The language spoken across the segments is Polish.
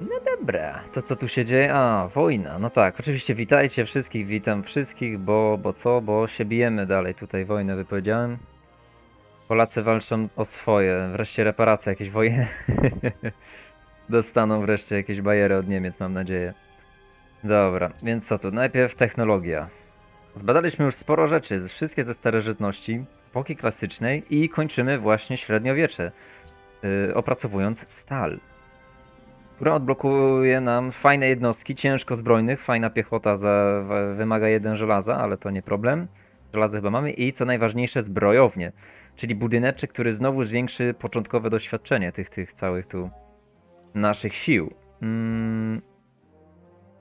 No dobra, to co tu się dzieje? A, wojna. No tak, oczywiście witajcie wszystkich, witam wszystkich, bo, bo co? Bo się bijemy dalej, tutaj wojnę wypowiedziałem. Polacy walczą o swoje, wreszcie reparacje jakieś wojenne. Dostaną wreszcie jakieś bajery od Niemiec, mam nadzieję. Dobra, więc co tu? Najpierw technologia. Zbadaliśmy już sporo rzeczy, wszystkie te starożytności, epoki klasycznej i kończymy właśnie średniowiecze, yy, opracowując stal która odblokuje nam fajne jednostki, ciężko zbrojnych, fajna piechota za, wymaga jeden żelaza, ale to nie problem. Żelazo chyba mamy i co najważniejsze zbrojownie, czyli budyneczek, który znowu zwiększy początkowe doświadczenie tych, tych całych tu naszych sił. Mm,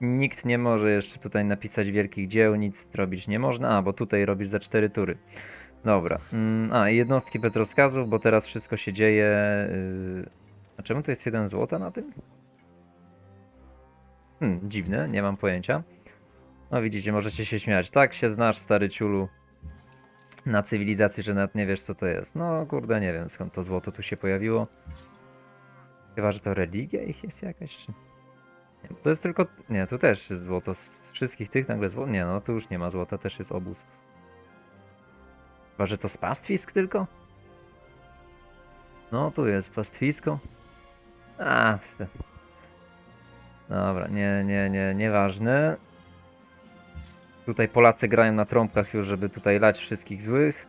nikt nie może jeszcze tutaj napisać wielkich dzieł, nic zrobić nie można, a bo tutaj robisz za cztery tury. Dobra, mm, a jednostki bez rozkazów, bo teraz wszystko się dzieje... Yy... A czemu to jest jeden złota na tym? Hmm, dziwne, nie mam pojęcia. No widzicie, możecie się śmiać. Tak się znasz, stary ciulu, na cywilizacji, że nawet nie wiesz, co to jest. No kurde, nie wiem, skąd to złoto tu się pojawiło. Chyba, że to religia ich jest jakaś, czy... Nie, to jest tylko... Nie, tu też jest złoto. Z wszystkich tych nagle złoto... Nie, no tu już nie ma złota, też jest obóz. Chyba, że to z pastwisk tylko? No, tu jest pastwisko. A, Dobra, nie, nie, nie, nieważne. Tutaj Polacy grają na trąbkach już, żeby tutaj lać wszystkich złych.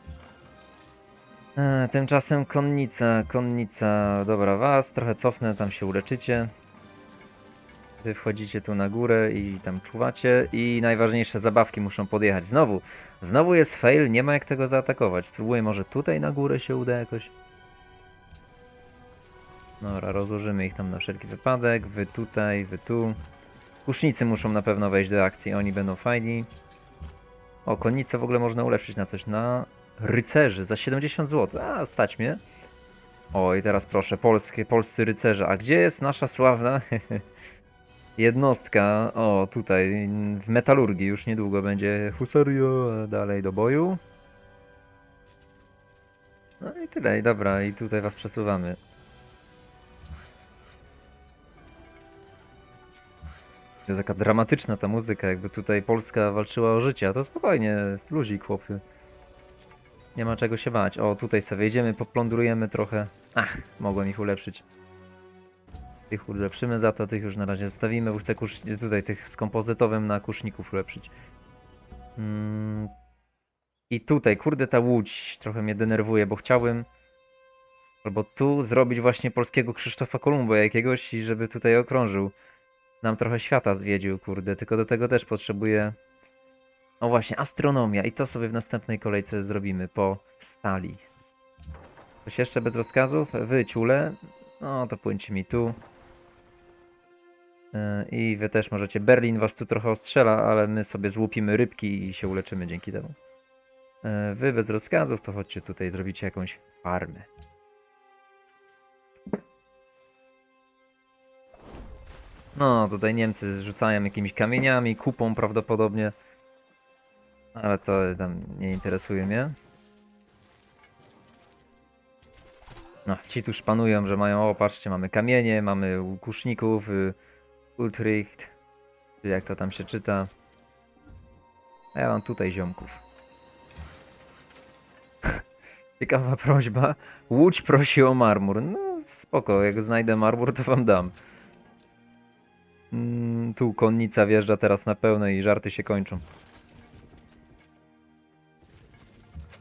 E, tymczasem konnica, konnica, dobra, was trochę cofnę, tam się uleczycie. Wy wchodzicie tu na górę i tam czuwacie i najważniejsze zabawki muszą podjechać. Znowu, znowu jest fail, nie ma jak tego zaatakować. Spróbuję może tutaj na górę się uda jakoś. Dobra, rozłożymy ich tam na wszelki wypadek. Wy tutaj, wy tu. Kusznicy muszą na pewno wejść do akcji, oni będą fajni. O, konnicę w ogóle można ulepszyć na coś. Na rycerzy za 70 zł. A, stać mnie. O, i teraz proszę, polskie, polscy rycerze. A gdzie jest nasza sławna jednostka? O, tutaj, w metalurgii już niedługo będzie husario, dalej do boju. No i tyle, i dobra, i tutaj was przesuwamy. To jest taka dramatyczna ta muzyka, jakby tutaj Polska walczyła o życie, a to spokojnie, luzik chłopy. Nie ma czego się bać. O, tutaj sobie wejdziemy, poplądrujemy trochę. Ach, mogłem ich ulepszyć. Tych ulepszymy za to, tych już na razie zostawimy, bo chcę kusz... tutaj tych z kompozytowym na kuszników ulepszyć. Mm. I tutaj, kurde, ta łódź trochę mnie denerwuje, bo chciałbym albo tu zrobić właśnie polskiego Krzysztofa Kolumba jakiegoś i żeby tutaj okrążył nam trochę świata zwiedził, kurde, tylko do tego też potrzebuję... O właśnie, astronomia i to sobie w następnej kolejce zrobimy po stali. Coś jeszcze bez rozkazów? Wy, ciule? No, to płyńcie mi tu. Yy, I wy też możecie. Berlin was tu trochę ostrzela, ale my sobie złupimy rybki i się uleczymy dzięki temu. Yy, Wy bez rozkazów, to chodźcie tutaj, zrobicie jakąś farmę. No, tutaj Niemcy rzucają jakimiś kamieniami, kupą prawdopodobnie. Ale to tam nie interesuje mnie. No, ci tu szpanują, że mają, o patrzcie, mamy kamienie, mamy kuszników, y, Ultricht, czy jak to tam się czyta. A ja mam tutaj ziomków. Ciekawa prośba. Łódź prosi o marmur. No spoko, jak znajdę marmur, to wam dam. Mm, tu konnica wjeżdża teraz na pełne i żarty się kończą.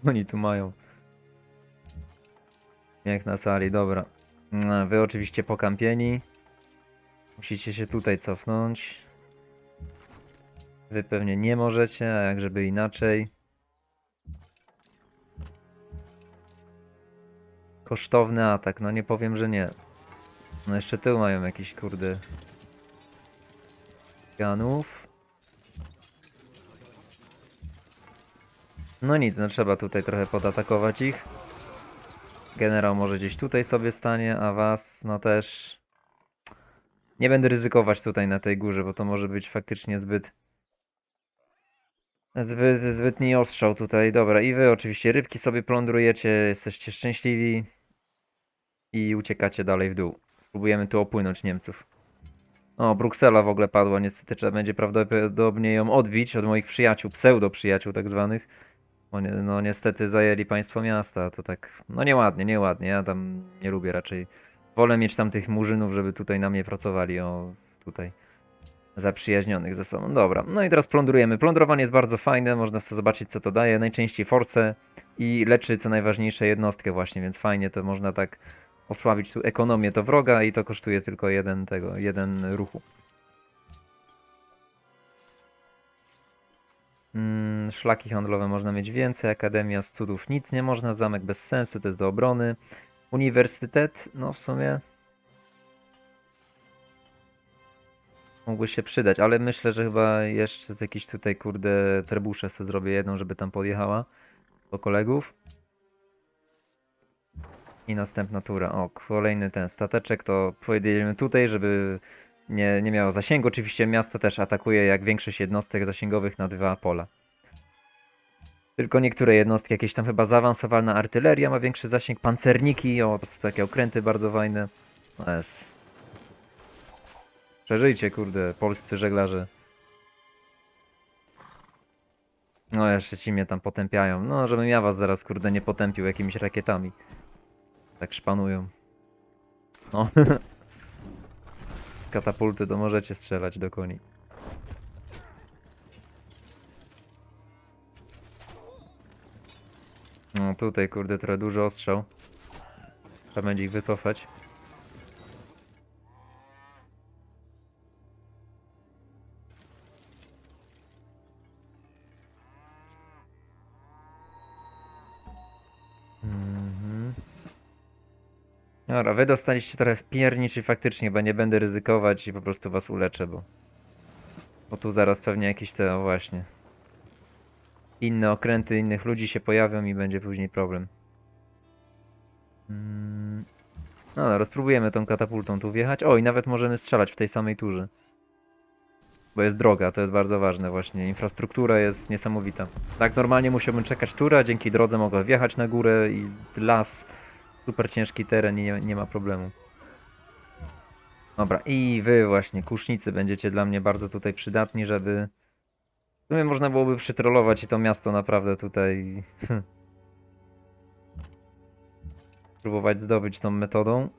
Oni tu mają. Jak na sali, dobra. No, Wy oczywiście pokampieni. Musicie się tutaj cofnąć. Wy pewnie nie możecie, a jak żeby inaczej. Kosztowny atak, no nie powiem, że nie. No jeszcze tył mają jakiś kurde Ganów. No nic, no trzeba tutaj trochę podatakować ich. Generał może gdzieś tutaj sobie stanie, a was no też... Nie będę ryzykować tutaj na tej górze, bo to może być faktycznie zbyt... Zbyt, zbytni ostrzał tutaj. Dobra, i wy oczywiście rybki sobie plądrujecie, jesteście szczęśliwi. i uciekacie dalej w dół. Spróbujemy tu opłynąć Niemców. O, Bruksela w ogóle padła, niestety trzeba będzie prawdopodobnie ją odbić od moich przyjaciół, pseudo-przyjaciół tak zwanych. Bo no niestety zajęli państwo miasta, to tak, no nieładnie, nieładnie, ja tam nie lubię raczej. Wolę mieć tam tych murzynów, żeby tutaj na mnie pracowali, o, tutaj zaprzyjaźnionych ze sobą. Dobra, no i teraz plądrujemy. Plądrowanie jest bardzo fajne, można sobie zobaczyć co to daje. Najczęściej force i leczy co najważniejsze jednostkę właśnie, więc fajnie to można tak osłabić tu ekonomię to wroga i to kosztuje tylko jeden tego, jeden ruchu. Mm, szlaki handlowe można mieć więcej, Akademia z cudów nic nie można, zamek bez sensu, to jest do obrony. Uniwersytet, no w sumie mógłby się przydać, ale myślę, że chyba jeszcze z jakiś tutaj kurde trebusze sobie zrobię jedną, żeby tam podjechała do kolegów. I następna tura. O, kolejny ten stateczek, to pojedziemy tutaj, żeby nie, nie miało zasięgu. Oczywiście miasto też atakuje jak większość jednostek zasięgowych na dwa pola. Tylko niektóre jednostki, jakieś tam chyba zaawansowana artyleria ma większy zasięg, pancerniki, o, to są takie okręty bardzo fajne. Jest. Przeżyjcie, kurde, polscy żeglarze. No, jeszcze ci mnie tam potępiają. No, żebym ja was zaraz, kurde, nie potępił jakimiś rakietami. Tak szpanują. No. Katapulty to możecie strzelać do koni. No tutaj kurde trochę dużo ostrzał. Trzeba będzie ich wycofać. Mhm. Dobra, wy dostaliście trochę w pierni, czyli faktycznie chyba nie będę ryzykować i po prostu was uleczę, bo... Bo tu zaraz pewnie jakieś te, o właśnie... Inne okręty innych ludzi się pojawią i będzie później problem. Mm. No dobra, spróbujemy tą katapultą tu wjechać. O, i nawet możemy strzelać w tej samej turze. Bo jest droga, to jest bardzo ważne właśnie. Infrastruktura jest niesamowita. Tak, normalnie musiałbym czekać tura, dzięki drodze mogę wjechać na górę i las, super ciężki teren i nie, nie ma problemu. Dobra, i wy właśnie, kusznicy, będziecie dla mnie bardzo tutaj przydatni, żeby... W sumie można byłoby przytrolować i to miasto naprawdę tutaj... Próbować zdobyć tą metodą.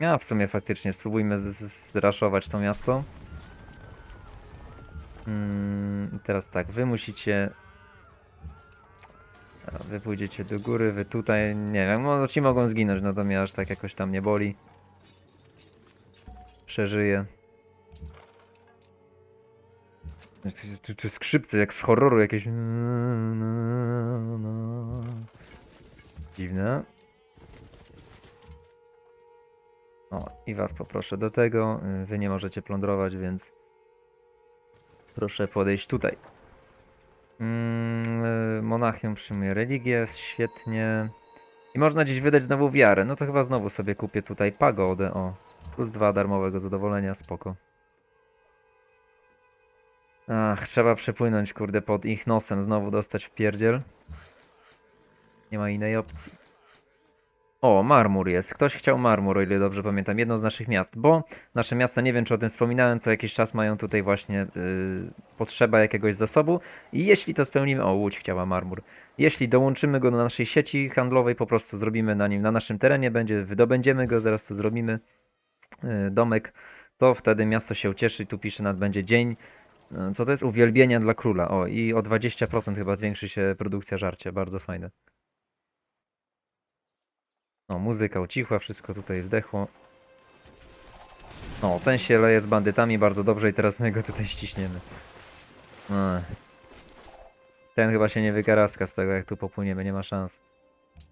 Ja w sumie faktycznie spróbujmy zraszować to miasto. Mm, teraz tak, wy musicie... A, Wy pójdziecie do góry, wy tutaj, nie wiem, no ci mogą zginąć, no to mnie aż tak jakoś tam nie boli. Przeżyję. Tu, tu skrzypce jak z horroru jakieś. Dziwne. O, i was poproszę do tego. Y, Wy nie możecie plądrować, więc proszę podejść tutaj. Mm, y, Monachium przyjmuje religię, świetnie. I można gdzieś wydać znowu wiarę. No to chyba znowu sobie kupię tutaj pagodę. O, plus dwa darmowego zadowolenia, spoko. Ach, trzeba przepłynąć, kurde, pod ich nosem, znowu dostać w pierdziel. Nie ma innej opcji. O, marmur jest. Ktoś chciał marmur, o ile dobrze pamiętam, jedno z naszych miast, bo nasze miasta, nie wiem czy o tym wspominałem, co jakiś czas mają tutaj właśnie yy, potrzeba jakiegoś zasobu i jeśli to spełnimy, o, Łódź chciała marmur. Jeśli dołączymy go do naszej sieci handlowej, po prostu zrobimy na nim, na naszym terenie, będzie, wydobędziemy go, zaraz to zrobimy, yy, domek, to wtedy miasto się ucieszy, tu pisze nad będzie dzień, Co to jest? Uwielbienia dla króla. O, i o 20% chyba zwiększy się produkcja żarcia. Bardzo fajne. O, muzyka ucichła, wszystko tutaj zdechło. O, ten się leje z bandytami bardzo dobrze i teraz my go tutaj ściśniemy. Ech. Ten chyba się nie wykaraska z tego, jak tu popłyniemy, nie ma szans.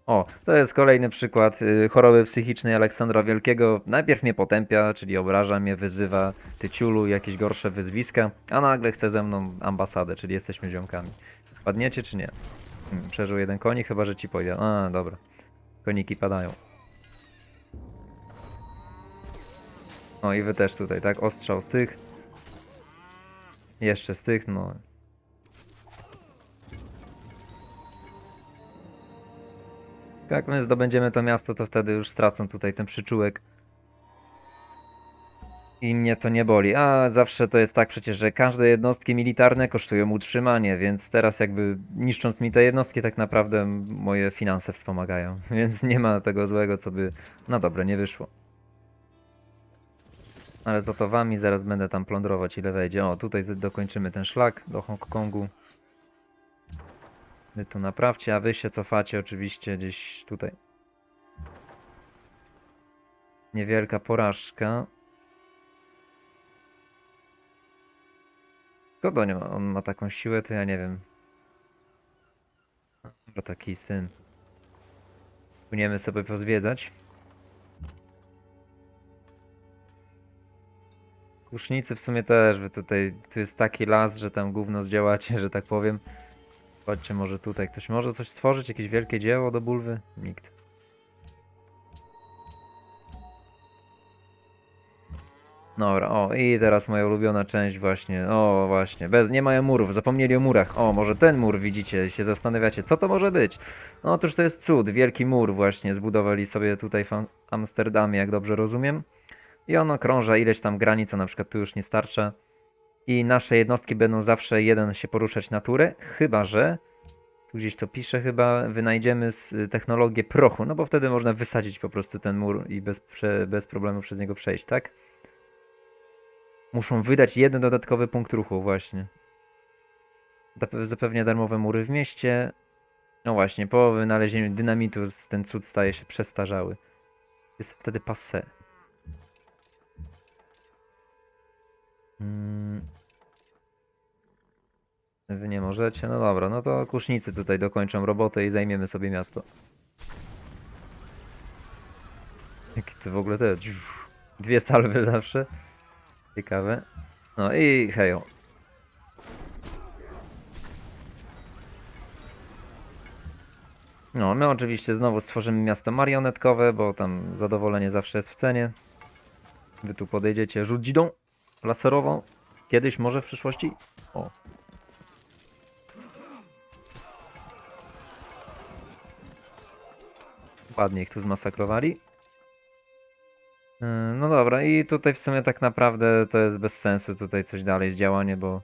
O, to jest kolejny przykład y, choroby psychicznej Aleksandra Wielkiego. Najpierw mnie potępia, czyli obraża mnie, wyzywa tyciulu, jakieś gorsze wyzwiska, a nagle chce ze mną ambasadę, czyli jesteśmy ziomkami. Padniecie czy nie? Hmm, przeżył jeden konik, chyba że ci powiedział. A, dobra. Koniki padają. No i wy też tutaj, tak? Ostrzał z tych. Jeszcze z tych, no. Jak my zdobędziemy to miasto, to wtedy już stracą tutaj ten przyczółek. I mnie to nie boli. A zawsze to jest tak przecież, że każde jednostki militarne kosztują utrzymanie, więc teraz jakby niszcząc mi te jednostki tak naprawdę moje finanse wspomagają. Więc nie ma tego złego, co by na dobre nie wyszło. Ale to to wami zaraz będę tam plądrować ile wejdzie. O, tutaj z- dokończymy ten szlak do Hongkongu. Wy tu naprawcie, a wy się cofacie oczywiście gdzieś tutaj. Niewielka porażka. Kogo nie ma? On ma taką siłę, to ja nie wiem. Bo taki syn. Płyniemy sobie pozwiedzać. Kusznicy w sumie też, wy tutaj, tu jest taki las, że tam gówno zdziałacie, że tak powiem. Chodźcie może tutaj, ktoś może coś stworzyć, jakieś wielkie dzieło do bulwy? Nikt. Dobra, o i teraz moja ulubiona część właśnie, o właśnie, bez, nie mają murów, zapomnieli o murach, o może ten mur widzicie, się zastanawiacie, co to może być? No otóż to jest cud, wielki mur właśnie zbudowali sobie tutaj w Am- Amsterdamie, jak dobrze rozumiem. I on okrąża ileś tam granic, a na przykład tu już nie starcza. I nasze jednostki będą zawsze jeden się poruszać na turę, chyba że, tu gdzieś to pisze chyba, wynajdziemy z, technologię prochu, no bo wtedy można wysadzić po prostu ten mur i bez, bez problemu przez niego przejść, tak? Muszą wydać jeden dodatkowy punkt ruchu, właśnie. Zape- Zapewnia darmowe mury w mieście. No właśnie, po wynalezieniu dynamitu ten cud staje się przestarzały. Jest wtedy passé. Mm. Wy nie możecie? No dobra, no to kusznicy tutaj dokończą robotę i zajmiemy sobie miasto. Jakie to w ogóle te... Dwie salwy zawsze. Ciekawe. No i hejo. No, my oczywiście znowu stworzymy miasto marionetkowe, bo tam zadowolenie zawsze jest w cenie. Wy tu podejdziecie rzudzidą laserową. Kiedyś, może w przyszłości? O. Ładnie ich tu zmasakrowali. Yy, No dobra, i tutaj w sumie tak naprawdę to jest bez sensu tutaj coś dalej działanie, bo...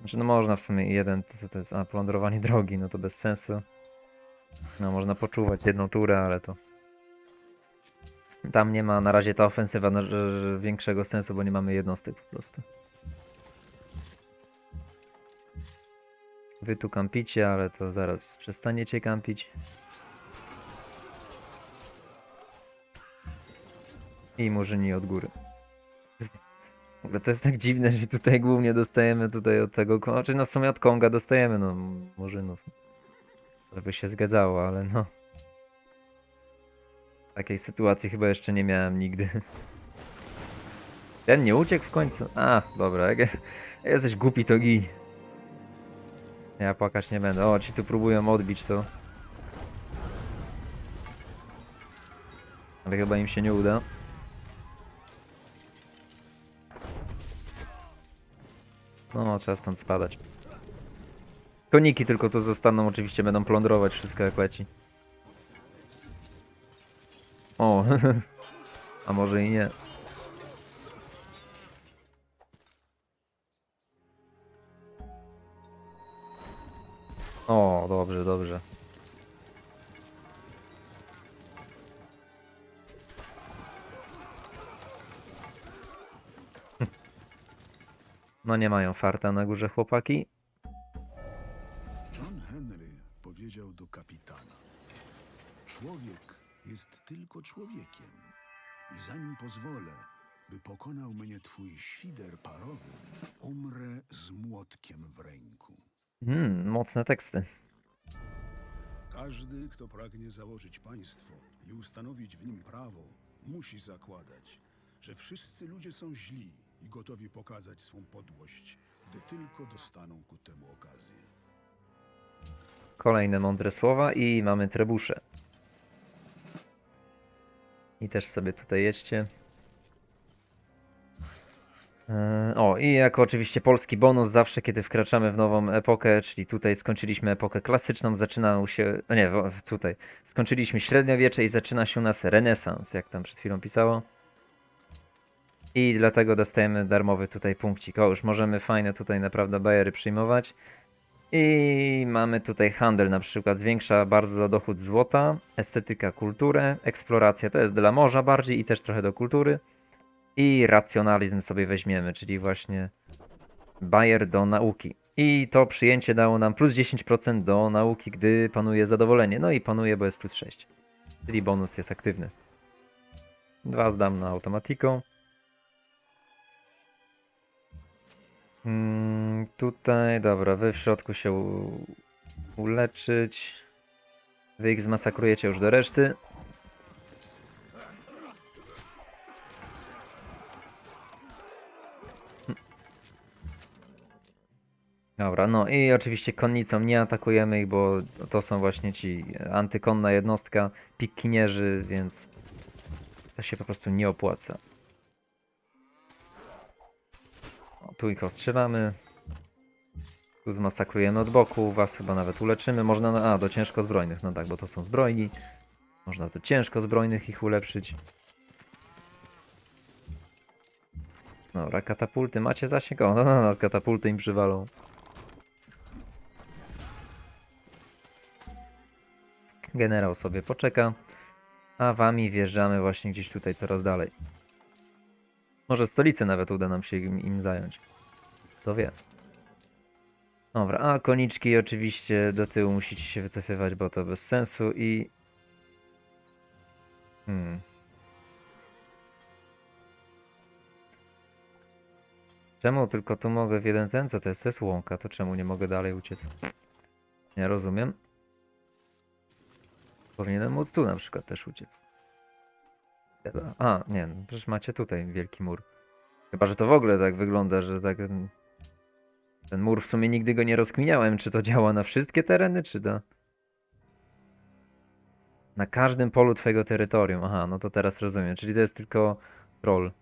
Znaczy no można w sumie jeden, to, to jest, a plądrowanie drogi, no to bez sensu. No można poczuwać jedną turę, ale to... Tam nie ma na razie ta ofensywa no, że, że większego sensu, bo nie mamy jednostek po prostu. Wy tu kampicie, ale to zaraz przestaniecie kampić. I murzyni od góry. W ogóle to jest tak dziwne, że tutaj głównie dostajemy tutaj od tego, znaczy no w sumie od Konga dostajemy no murzynów. Żeby się zgadzało, ale no. Takiej sytuacji chyba jeszcze nie miałem nigdy. Ten nie uciekł w końcu? A, dobra, jak jesteś głupi to gin. Ja płakać nie będę. O, ci tu próbują odbić to. Ale chyba im się nie uda. No, trzeba stąd spadać. Koniki tylko tu zostaną, oczywiście będą plądrować wszystko jak leci. O, a może i nie. O, dobrze, dobrze. No nie mają farta na górze chłopaki. John Henry powiedział do kapitana: Człowiek jest tylko człowiekiem, i zanim pozwolę, by pokonał mnie twój świder parowy, umrę z młotkiem w ręku. Hmm, mocne teksty. Każdy, kto pragnie założyć państwo i ustanowić w nim prawo, musi zakładać, że wszyscy ludzie są źli i gotowi pokazać swą podłość, gdy tylko dostaną ku temu okazję. Kolejne mądre słowa i mamy trebusze. I też sobie tutaj jedźcie. Yy, O, i jako oczywiście polski bonus, zawsze kiedy wkraczamy w nową epokę, czyli tutaj skończyliśmy epokę klasyczną, zaczyna się, no nie, tutaj, skończyliśmy średniowiecze i zaczyna się u nas renesans, jak tam przed chwilą pisało. I dlatego dostajemy darmowy tutaj punkcik. O, już możemy fajne tutaj naprawdę bajery przyjmować. I mamy tutaj handel na przykład, zwiększa bardzo dochód złota, estetyka, kulturę, eksploracja to jest dla morza bardziej i też trochę do kultury. I racjonalizm sobie weźmiemy, czyli właśnie bajer do nauki. I to przyjęcie dało nam plus 10% do nauki, gdy panuje zadowolenie. No i panuje, bo jest plus 6. Czyli bonus jest aktywny. Dwa zdam na automatiką. Mm, tutaj, dobra, wy w środku się u- uleczyć. Wy ich zmasakrujecie już do reszty. Dobra, no i oczywiście konnicą nie atakujemy ich, bo to są właśnie ci antykonna jednostka, pikinierzy, więc to się po prostu nie opłaca. Tu ich ostrzelamy. Tu zmasakrujemy od boku, was chyba nawet uleczymy. Można, na, a do ciężko zbrojnych, no tak, bo to są zbrojni. Można do ciężko zbrojnych ich ulepszyć. Dobra, katapulty macie zasięg? O, no, no, no, katapulty im przywalą. Generał sobie poczeka, a wami wjeżdżamy właśnie gdzieś tutaj coraz dalej. Może stolicę nawet uda nam się im, im zająć. Kto wie. Dobra, a koniczki oczywiście do tyłu musicie się wycofywać, bo to bez sensu i... Hmm. Czemu tylko tu mogę w jeden ten? Co to jest? To jest łąka, to czemu nie mogę dalej uciec? Nie rozumiem. Powinienem móc tu na przykład też uciec. A, nie, no przecież macie tutaj wielki mur. Chyba, że to w ogóle tak wygląda, że tak... Ten, mur w sumie nigdy go nie rozkminiałem, czy to działa na wszystkie tereny, czy to... Na każdym polu twojego terytorium. Aha, no to teraz rozumiem. Czyli to jest tylko troll.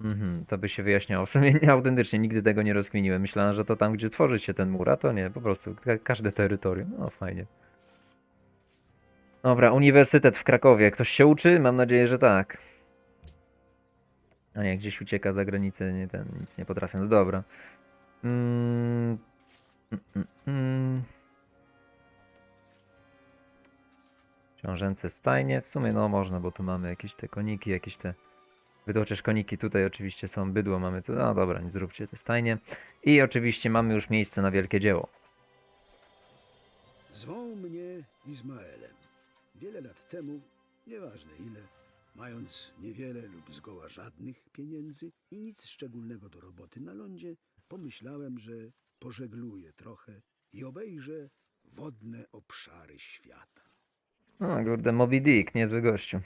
Mhm, to by się wyjaśniało. W sumie nie, autentycznie nigdy tego nie rozkminiłem. Myślałem, że to tam, gdzie tworzy się ten mur, a to nie, po prostu ka każde terytorium. No fajnie. Dobra, Uniwersytet w Krakowie. Ktoś się uczy? Mam nadzieję, że tak. A nie, gdzieś ucieka za granicę, nie ten, nic nie potrafię. No dobra. Mm, mm, mm, mm. Książęce stajnie. W sumie no można, bo tu mamy jakieś te koniki, jakieś te... Chociaż koniki tutaj oczywiście są, bydło mamy tu. No dobra, nie zróbcie te stajnie. I oczywiście mamy już miejsce na wielkie dzieło. Zwą mnie Izmaelem. Wiele lat temu, nieważne ile, mając niewiele lub zgoła żadnych pieniędzy i nic szczególnego do roboty na lądzie, pomyślałem, że pożegluję trochę i obejrzę wodne obszary świata. No kurde, Moby Dick, niezły gościu.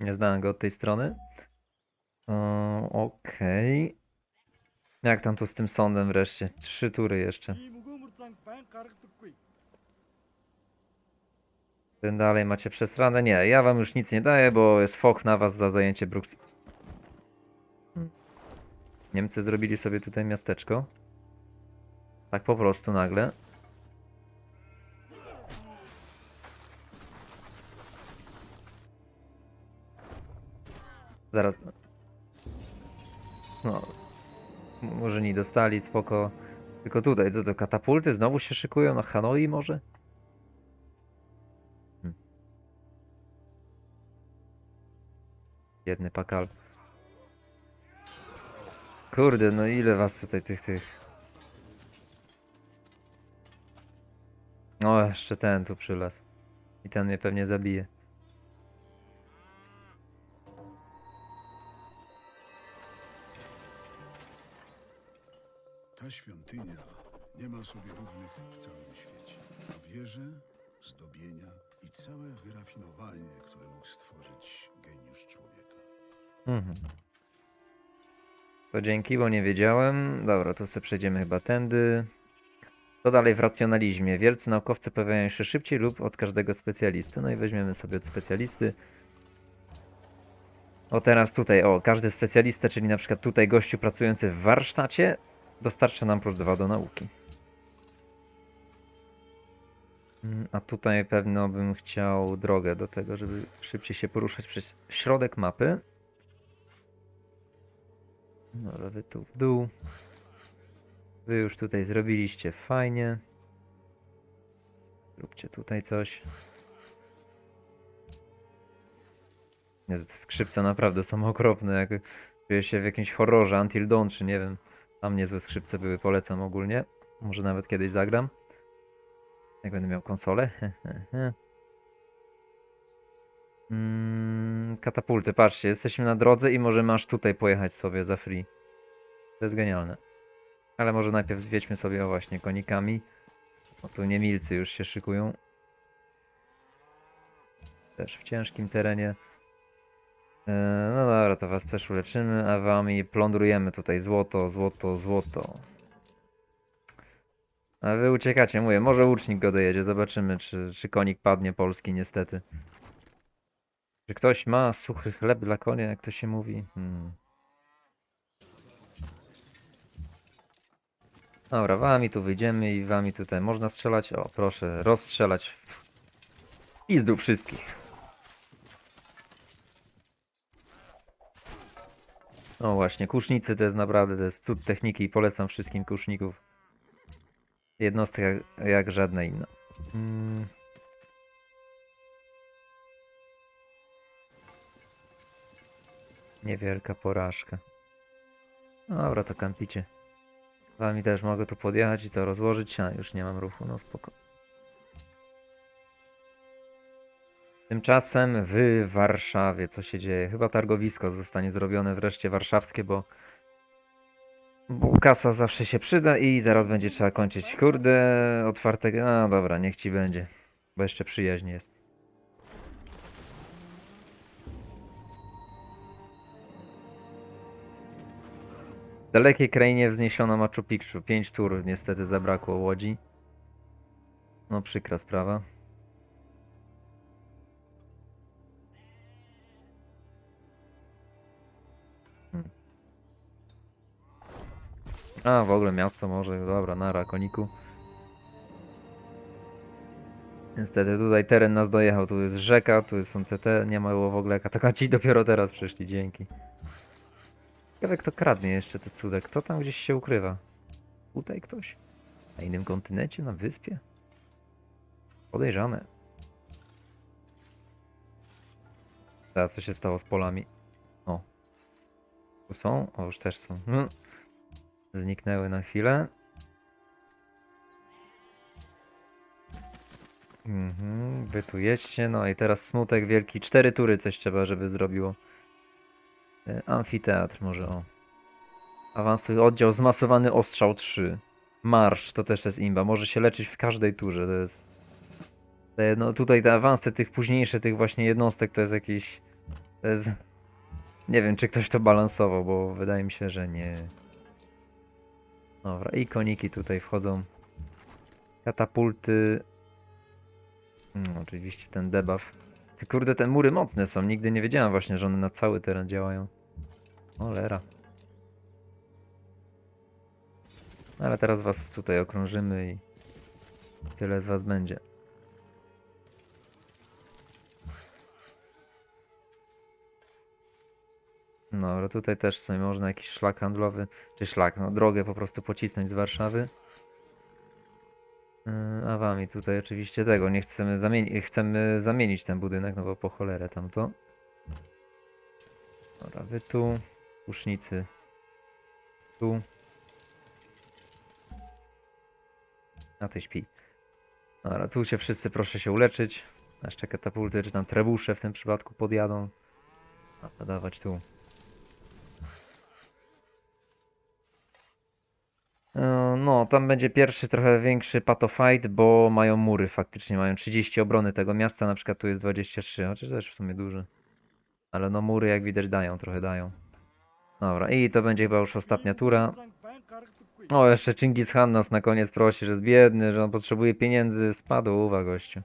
Nie znałem go od tej strony. Okej. Jak tam tu z tym sądem wreszcie? Trzy tury jeszcze. Ten dalej macie przesrane? Nie, ja wam już nic nie daję, bo jest fok na was za zajęcie Brukseli. Niemcy zrobili sobie tutaj miasteczko. Tak po prostu nagle. Zaraz. No. M- Murzyni dostali, spoko. Tylko tutaj, co to katapulty znowu się szykują na Hanoi może? Jedny pakal. Kurde, no ile was tutaj tych tych. O, jeszcze ten tu przylazł. I ten mnie pewnie zabije. Ta świątynia nie ma sobie równych w całym świecie. A wieże, zdobienia i całe wyrafinowanie, które mógł stworzyć geniusz człowieka. Mhm. To dzięki, bo nie wiedziałem. Dobra, to sobie przejdziemy chyba tędy. Co dalej w racjonalizmie? Wielcy naukowcy pojawiają się szybciej lub od każdego specjalisty. No i weźmiemy sobie od specjalisty. O teraz tutaj, o, każdy specjalista, czyli na przykład tutaj gościu pracujący w warsztacie, dostarcza nam plus 2 do nauki. Mm, A tutaj pewno bym chciał drogę do tego, żeby szybciej się poruszać przez środek mapy. Dobra, wy tu w dół. Wy już tutaj zrobiliście fajnie. Zróbcie tutaj coś. Jezu, te skrzypce naprawdę są okropne, jak czuję się w jakimś horrorze Until Dawn, czy nie wiem. Tam niezłe skrzypce były, polecam ogólnie. Może nawet kiedyś zagram. Jak będę miał konsolę. mm, katapulty, patrzcie, jesteśmy na drodze i może masz tutaj pojechać sobie za free. To jest genialne. Ale może najpierw zwiedźmy sobie, o właśnie, konikami. O tu niemilcy już się szykują. Też w ciężkim terenie. E, No dobra, to was też uleczymy, a wami plądrujemy tutaj złoto, złoto, złoto. A wy uciekacie, mówię, może łucznik go dojedzie, zobaczymy czy, czy konik padnie polski niestety. Czy ktoś ma suchy chleb dla konia, jak to się mówi? Hmm. Dobra, wami tu wyjdziemy i wami tutaj można strzelać. O, proszę, rozstrzelać. I zdób wszystkich. O właśnie, kusznicy to jest naprawdę, to jest cud techniki i polecam wszystkim kuszników. Jednostek jak, jak żadna inna. Mm. Niewielka porażka. Dobra, to kampicie. Wami też mogę tu podjechać i to rozłożyć, a już nie mam ruchu, no spoko. Tymczasem w Warszawie, co się dzieje? Chyba targowisko zostanie zrobione wreszcie warszawskie, bo, bo kasa zawsze się przyda i zaraz będzie trzeba kończyć. Kurde, otwartego. A dobra, niech ci będzie, bo jeszcze przyjaźń jest. W dalekiej krainie wzniesiono Machu Picchu. Pięć tur niestety zabrakło łodzi. No przykra sprawa. A, w ogóle miasto może, dobra, nara, koniku. Niestety tutaj teren nas dojechał, tu jest rzeka, tu są CT, nie ma było w ogóle katakaci, dopiero teraz przyszli, dzięki. Ciekawe kto kradnie jeszcze te cuda, kto tam gdzieś się ukrywa? Tutaj ktoś? Na innym kontynencie, na wyspie? Podejrzane. Teraz co się stało z polami? O. Tu są? O, już też są. Hmm. Zniknęły na chwilę. Mhm, wy tu jedźcie, no i teraz smutek wielki. Cztery tury coś trzeba, żeby zrobiło. E, Amfiteatr może o. Awansuj oddział zmasowany ostrzał 3. Marsz to też jest imba. Może się leczyć w każdej turze. To jest. Te, no tutaj te awanse tych późniejsze, tych właśnie jednostek to jest jakiś. To jest. Nie wiem, czy ktoś to balansował, bo wydaje mi się, że nie. Dobra, i koniki tutaj wchodzą. Katapulty. No, oczywiście ten debuff. Ty kurde, te mury mocne są. Nigdy nie wiedziałem właśnie, że one na cały teren działają. Olera. Ale teraz was tutaj okrążymy i tyle z was będzie. No, ale tutaj też sobie można jakiś szlak handlowy, czy szlak, no drogę po prostu pocisnąć z Warszawy. Yy, A wami tutaj oczywiście tego, nie chcemy zamienić, chcemy zamienić ten budynek, no bo po cholerę tamto. Dobra, wy tu, pusznicy tu. A ty śpi. Dobra, tu się wszyscy proszę się uleczyć. Jeszcze katapulty, czy tam trebusze w tym przypadku podjadą. A dawać tu. E, No, tam będzie pierwszy trochę większy patofight, bo mają mury faktycznie, mają 30 obrony tego miasta, na przykład tu jest 23, chociaż też w sumie duży. Ale no mury jak widać dają, trochę dają. Dobra, i to będzie chyba już ostatnia tura. O, jeszcze Chingis Khan nas na koniec prosi, że jest biedny, że on potrzebuje pieniędzy. Spadł, uwa gościu.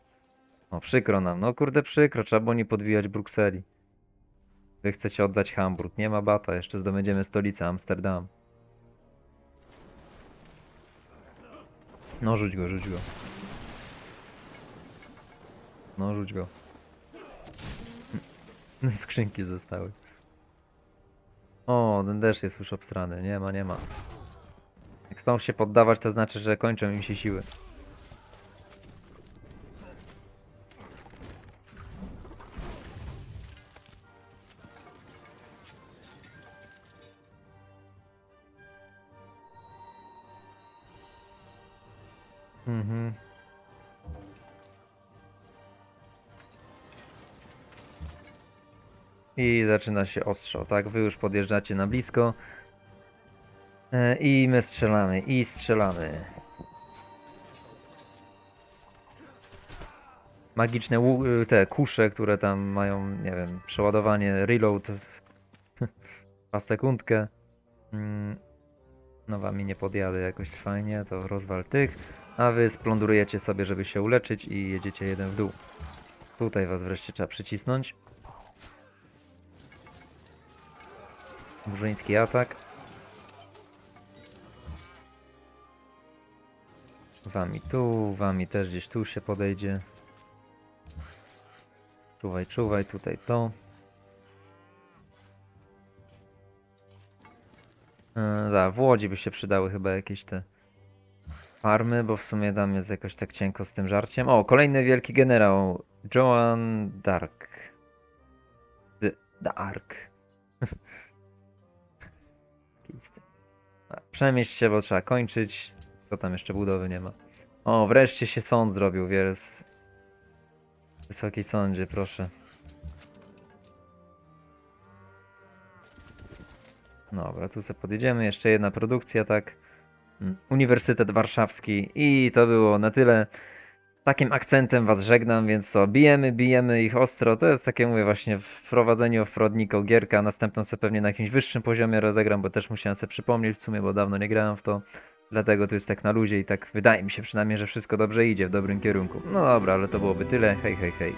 O, przykro nam. No kurde, przykro, trzeba było nie podwijać Brukseli. Wy chcecie oddać Hamburg. Nie ma bata, jeszcze zdobędziemy stolicę Amsterdam. No rzuć go, rzuć go. No rzuć go. Skrzynki zostały. O, ten też jest już obstrany. Nie ma, nie ma. Jak chcą się poddawać, to znaczy, że kończą im się siły. Zaczyna się ostrzał, tak? Wy już podjeżdżacie na blisko. E, I my strzelamy, i strzelamy. Magiczne y, te kusze, które tam mają, nie wiem, przeładowanie, reload w a sekundkę. Mm, No wami nie podjadę jakoś fajnie, to rozwal tych. A wy splądrujecie sobie, żeby się uleczyć i jedziecie jeden w dół. Tutaj was wreszcie trzeba przycisnąć. Murzyński atak. Wami tu, wami też gdzieś tu się podejdzie. Czuwaj, czuwaj, tutaj to. Yy, da, w Łodzi by się przydały chyba jakieś te farmy, bo w sumie tam jest jakoś tak cienko z tym żarciem. O, kolejny wielki generał. Joan Dark. D Dark. Przemieść się, bo trzeba kończyć. Co tam jeszcze budowy nie ma. O, wreszcie się sąd zrobił, wiesz. Wysoki sądzie, proszę. Dobra, tu sobie podjedziemy. Jeszcze jedna produkcja, tak. Mm, Uniwersytet Warszawski. I to było na tyle. Takim akcentem was żegnam, więc co, bijemy, bijemy ich ostro. To jest takie, mówię, właśnie wprowadzenie offroadnika, gierka. Następną sobie pewnie na jakimś wyższym poziomie rozegram, bo też musiałem sobie przypomnieć w sumie, bo dawno nie grałem w to. Dlatego tu jest tak na luzie i tak wydaje mi się przynajmniej, że wszystko dobrze idzie w dobrym kierunku. No dobra, ale to byłoby tyle. Hej, hej, hej.